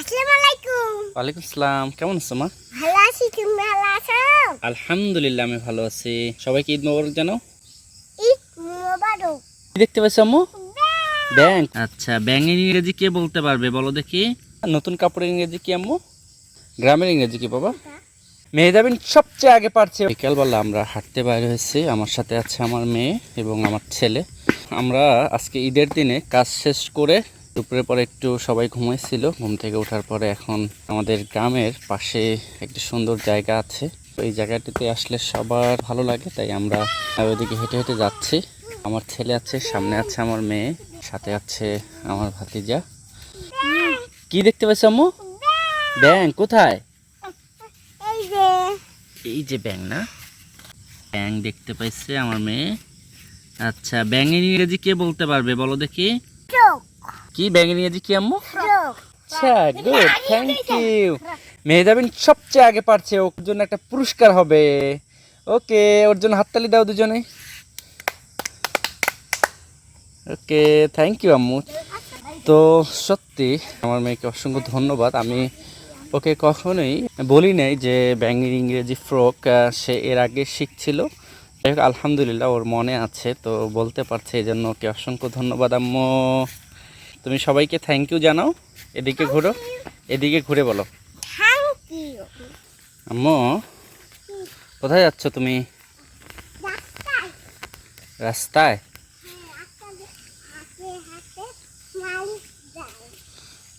আসসালামু আলাইকুম। ওয়ালাইকুম আসসালাম। কেমন আছো মা? ভালো আছি তুমি ভালো আছো? আলহামদুলিল্লাহ আমি ভালো আছি। সবাইকে ঈদ মোবারক জানাও ঈদ মোবারক। কি দেখতে পাচ্ছ আম্মু? আচ্ছা ব্যাঙের ইংরেজি কে বলতে পারবে বলো দেখি। নতুন কাপড়ের ইংরেজি কি আম্মু? গ্রামের ইংরেজি কি বাবা? মেহেজাবিন সবচেয়ে আগে পারছে। বিকালবেলা আমরা হাঁটতে বাইরে হয়েছি। আমার সাথে আছে আমার মেয়ে এবং আমার ছেলে। আমরা আজকে ঈদের দিনে কাজ শেষ করে দুপুরের পরে একটু সবাই ঘুমাইছিল। ঘুম থেকে ওঠার পরে এখন আমাদের গ্রামের পাশে একটি সুন্দর জায়গা আছে। এই জায়গাটিতে আসলে সবার ভালো লাগে তাই আমরা ওইদিকে হেঁটে হেঁটে যাচ্ছি। আমার ছেলে আছে সামনে আছে আমার মেয়ে সাথে আছে আমার ভাতিজা। কি দেখতে পাচ্ছ আম্মু? ব্যাং কোথায়? এই যে। ব্যাং না? ব্যাং দেখতে পাইছে আমার মেয়ে। আচ্ছা ব্যাঙের ইংরেজি কে বলতে পারবে বলো দেখি? কি ব্যাঙের ইংরেজি কি আম্মু? আচ্ছা গুড থ্যাংক ইউ মেহজাবিন সবচেয়ে আগে পারছে ওর জন্য একটা পুরস্কার হবে। ওকে ওর জন্য হাততালি দাও দুজনে। ওকে থ্যাংক ইউ আম্মু। তো সত্যি আমার মেয়েকে অসংখ্য ধন্যবাদ। আমি ওকে কখনোই বলি নাই যে ব্যাঙের ইংরেজি ফ্রক সে এর আগে শিখছিল। যাই হোক আলহামদুলিল্লাহ ওর মনে আছে তো বলতে পারছে এই জন্য ওকে অসংখ্য ধন্যবাদ আম্মু। তুমি সবাইকে থ্যাংক ইউ জানাও। এদিকে ঘুরো এদিকে ঘুরে বলো। আম্মু কোথায় যাচ্ছ তুমি? রাস্তায়। যায়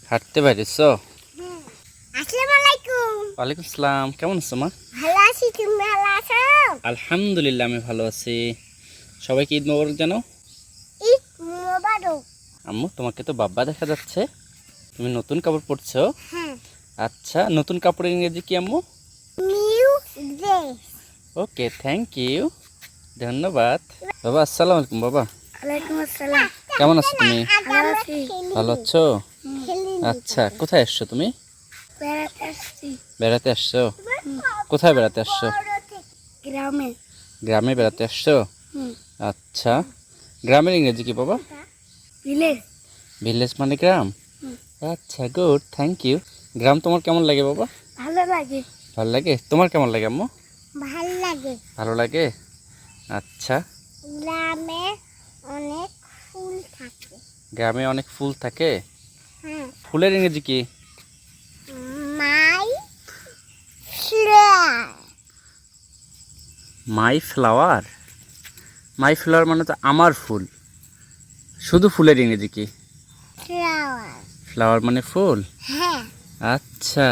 হাঁটতে পারিস হ্যাঁ। ওয়ালাইকুম আসসালাম কেমন আছো মা? ভালো আছি তুমি ভালো আছো? আলহামদুলিল্লাহ আমি ভালো আছি। সবাইকে ঈদ মোবারক জানাও। আম্মু তোমাকে তো বাব্বা দেখা যাচ্ছে। তুমি নতুন কাপড় পরছো। হ্যাঁ। আচ্ছা নতুন কাপড়ের ইংরেজি কি আম্মু? ওকে থ্যাংক ইউ ধন্যবাদ। বাবা আসসালামু আলাইকুম বাবা। কেমন আছো তুমি? ভালো আছি। ভালো আছো? আচ্ছা কোথায় আসছো তুমি? বেড়াতে আসছো। কোথায় বেড়াতে আসছো? গ্রামে। গ্রামে বেড়াতে আসছো? আচ্ছা গ্রামের ইংরেজি কি বাবা? ভিলেজ। ভিলেজ মানে গ্রাম? আচ্ছা গুড থ্যাংক ইউ গ্রাম তোমার কেমন লাগে বাবা? ভালো লাগে। ভালো লাগে? তোমার কেমন লাগে আম্মু? ভালো লাগে। ভালো লাগে? আচ্ছা। গ্রামে অনেক ফুল থাকে। গ্রামে অনেক ফুল থাকে? হ্যাঁ। ফুলের ইংরেজি কি? My flower. My flower? My flower মানে তো আমার ফুল। শুধু ফুলের ইংরেজি কি? ফ্লাওয়ার ফ্লাওয়ার মানে ফুল? হ্যাঁ। আচ্ছা।